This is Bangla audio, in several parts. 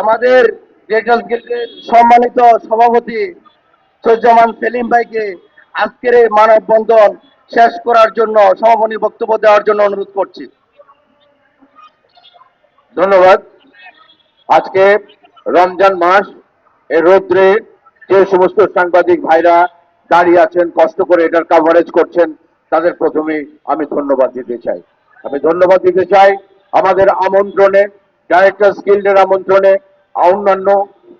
আমাদের সম্মানিত সভাপতি সজ্জামান সেলিম ভাইকে আজকের এই মানববন্ধন শেষ করার জন্য, সমাপনী বক্তব্য দেওয়ার জন্য অনুরোধ করছি। ধন্যবাদ। আজকে রমজান মাস এর রৌদ্রে যে সমস্ত সাংবাদিক ভাইরা দাঁড়িয়ে আছেন, কষ্ট করে এটার কাভারেজ করছেন, তাদের প্রথমে আমি ধন্যবাদ দিতে চাই। আমি ধন্যবাদ দিতে চাই আমাদের আমন্ত্রণে ডাইরেক্টর্স গিল্ডের আমন্ত্রণে অন্যান্য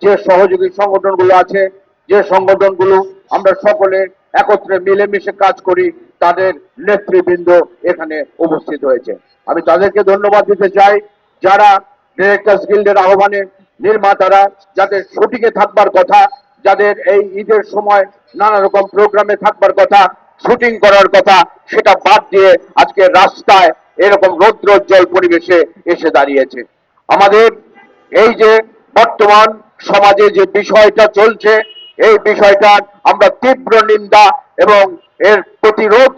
যে সহযোগী সংগঠনগুলো আছে, যে সংগঠনগুলো আমরা সকলে একত্রে মিলেমিশে কাজ করি, তাদের নেতৃবৃন্দ এখানে উপস্থিত হয়েছে। আমি তাদেরকে ধন্যবাদ দিতে চাই, যারা ডিরেক্টর্স গিল্ডের আহ্বানে নির্মাতারা যাদের শুটিংয়ে থাকবার কথা, যাদের এই ঈদের সময় নানা রকম প্রোগ্রামে থাকবার কথা, শুটিং করার কথা, সেটা বাদ দিয়ে আজকে রাস্তায় এরকম রৌদ্রোজ্জ্বল পরিবেশে এসে দাঁড়িয়েছে। আমাদের এই যে বর্তমান সমাজে যে বিষয়টা চলছে, এই বিষয়টার আমরা তীব্র নিন্দা এবং এর প্রতিরোধ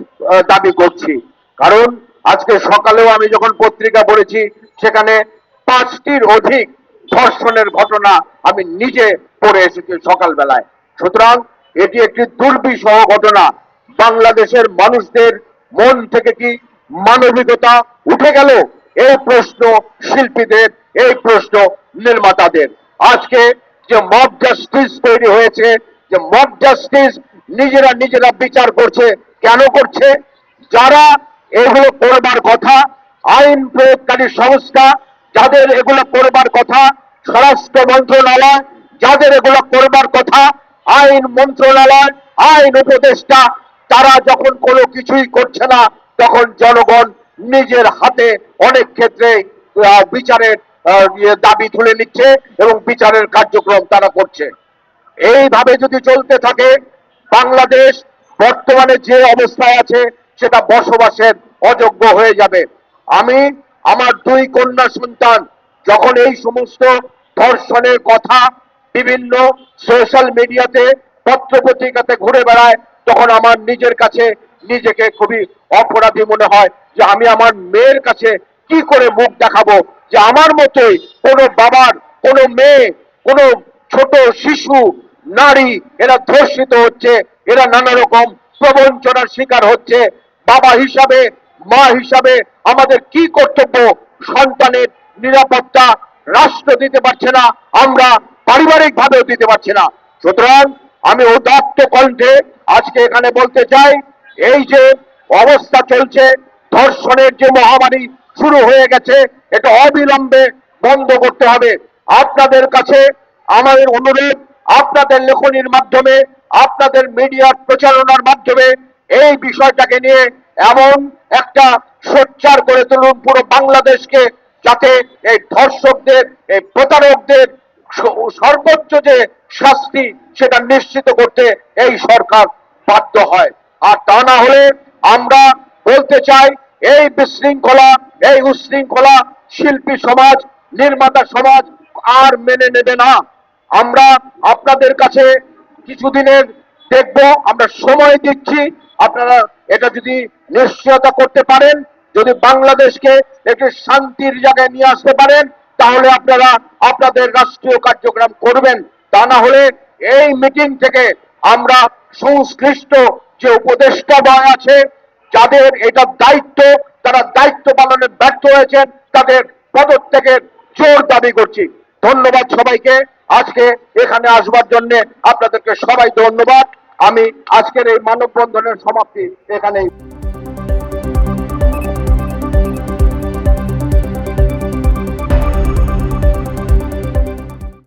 দাবি করছি। কারণ আজকে সকালেও আমি যখন পত্রিকা পড়েছি, সেখানে পাঁচটির অধিক ধর্ষণের ঘটনা আমি নিজে পড়ে এসেছি সকালবেলায়। সুতরাং এটি একটি দুর্বিষহ ঘটনা। বাংলাদেশের মানুষদের মন থেকে কি মানবিকতা উঠে গেল? এই প্রশ্ন শিল্পীদের, এই প্রশ্ন নির্মাতাদের। আজকে যে মব জাস্টিস তৈরি হয়েছে, যে মব জাস্টিস নিজেরা নিজেরা বিচার করছে, কেন করছে? যারা এগুলো করবার কথা, আইন প্রয়োগকারী সংস্থা, যাদের এগুলো করবার কথা, স্বরাষ্ট্র মন্ত্রণালয়, যাদের এগুলো করবার কথা, আইন মন্ত্রণালয়, আইন উপদেষ্টা, তারা যখন কোনো কিছুই করছে না, তখন জনগণ নিজের হাতে অনেক ক্ষেত্রে বিচারের ইয়ে দাবি তুলে নিচ্ছে এবং বিচারের কার্যক্রম তারা করছে। এইভাবে যদি চলতে থাকে, বাংলাদেশ বর্তমানে যে অবস্থায় আছে, সেটা বসবাসের অযোগ্য হয়ে যাবে। আমি আমার দুই কন্যা সন্তান, যখন এই সমস্ত ধর্ষণের কথা বিভিন্ন সোশ্যাল মিডিয়াতে পত্র পত্রিকাতে ঘুরে বেড়ায়, তখন আমার নিজের কাছে নিজেকে খুবই অপরাধী মনে হয় যে আমি আমার মেয়ের কাছে কি করে মুখ দেখাবো? যে আমার মতোই কোনো বাবার, কোনো মেয়ে, কোনো ছোট শিশু, নারী এরা ধর্ষিত হচ্ছে, এরা নানা রকম প্রবঞ্চনার শিকার হচ্ছে। বাবা হিসাবে, মা হিসাবে আমাদের কি কর্তব্য? সন্তানের নিরাপত্তা রাষ্ট্র দিতে পারছে না, আমরা পারিবারিক ভাবেও দিতে পারছি না। সুতরাং আমি উদাত্ত কণ্ঠে আজকে এখানে বলতে চাই এই যে অবস্থা চলছে, ধর্ষণের যে মহামারী শুরু হয়ে গেছে, এটা অবিলম্বে বন্ধ করতে হবে। আপনাদের কাছে আমাদের অনুরোধ, আপনাদের লেখনির মাধ্যমে, আপনাদের মিডিয়ার প্রচারণার মাধ্যমে এই বিষয়টাকে নিয়ে এমন একটা সোচ্চার করে তুলুন, পুরো বাংলাদেশকে, যাতে এই ধর্ষকদের, এই প্রতারকদের সর্বোচ্চ যে শাস্তি, সেটা নিশ্চিত করতে এই সরকার বাধ্য হয়। আর তা না হলে আমরা বলতে চাই, এই বিশৃঙ্খলা, এই উশৃঙ্খলা শিল্পী সমাজ, নির্মাতা সমাজ আর মেনে নেবে না। আমরা আপনাদের কাছে কিছুদিনের দেখব, আমরা সময় দিচ্ছি। আপনারা এটা যদি নিশ্চয়তা করতে পারেন, যদি বাংলাদেশকে একটি শান্তির জায়গায় নিয়ে আসতে পারেন, তাহলে আপনারা আপনাদের রাষ্ট্রীয় কার্যক্রম করবেন। তা না হলে এই মিটিং থেকে আমরা সংশ্লিষ্ট যে উপদেষ্টা বয় আছে, যাদের এটা দায়িত্ব, তারা দায়িত্ব পালনে ব্যর্থ হয়েছেন, তাদের পদত্যাগের জোর দাবি করছি। ধন্যবাদ সবাইকে। আজকে এখানে আসবার জন্য আপনাদেরকে সবাই ধন্যবাদ। আমি আজকের এই মানববন্ধনের সমাপ্তি এখানেই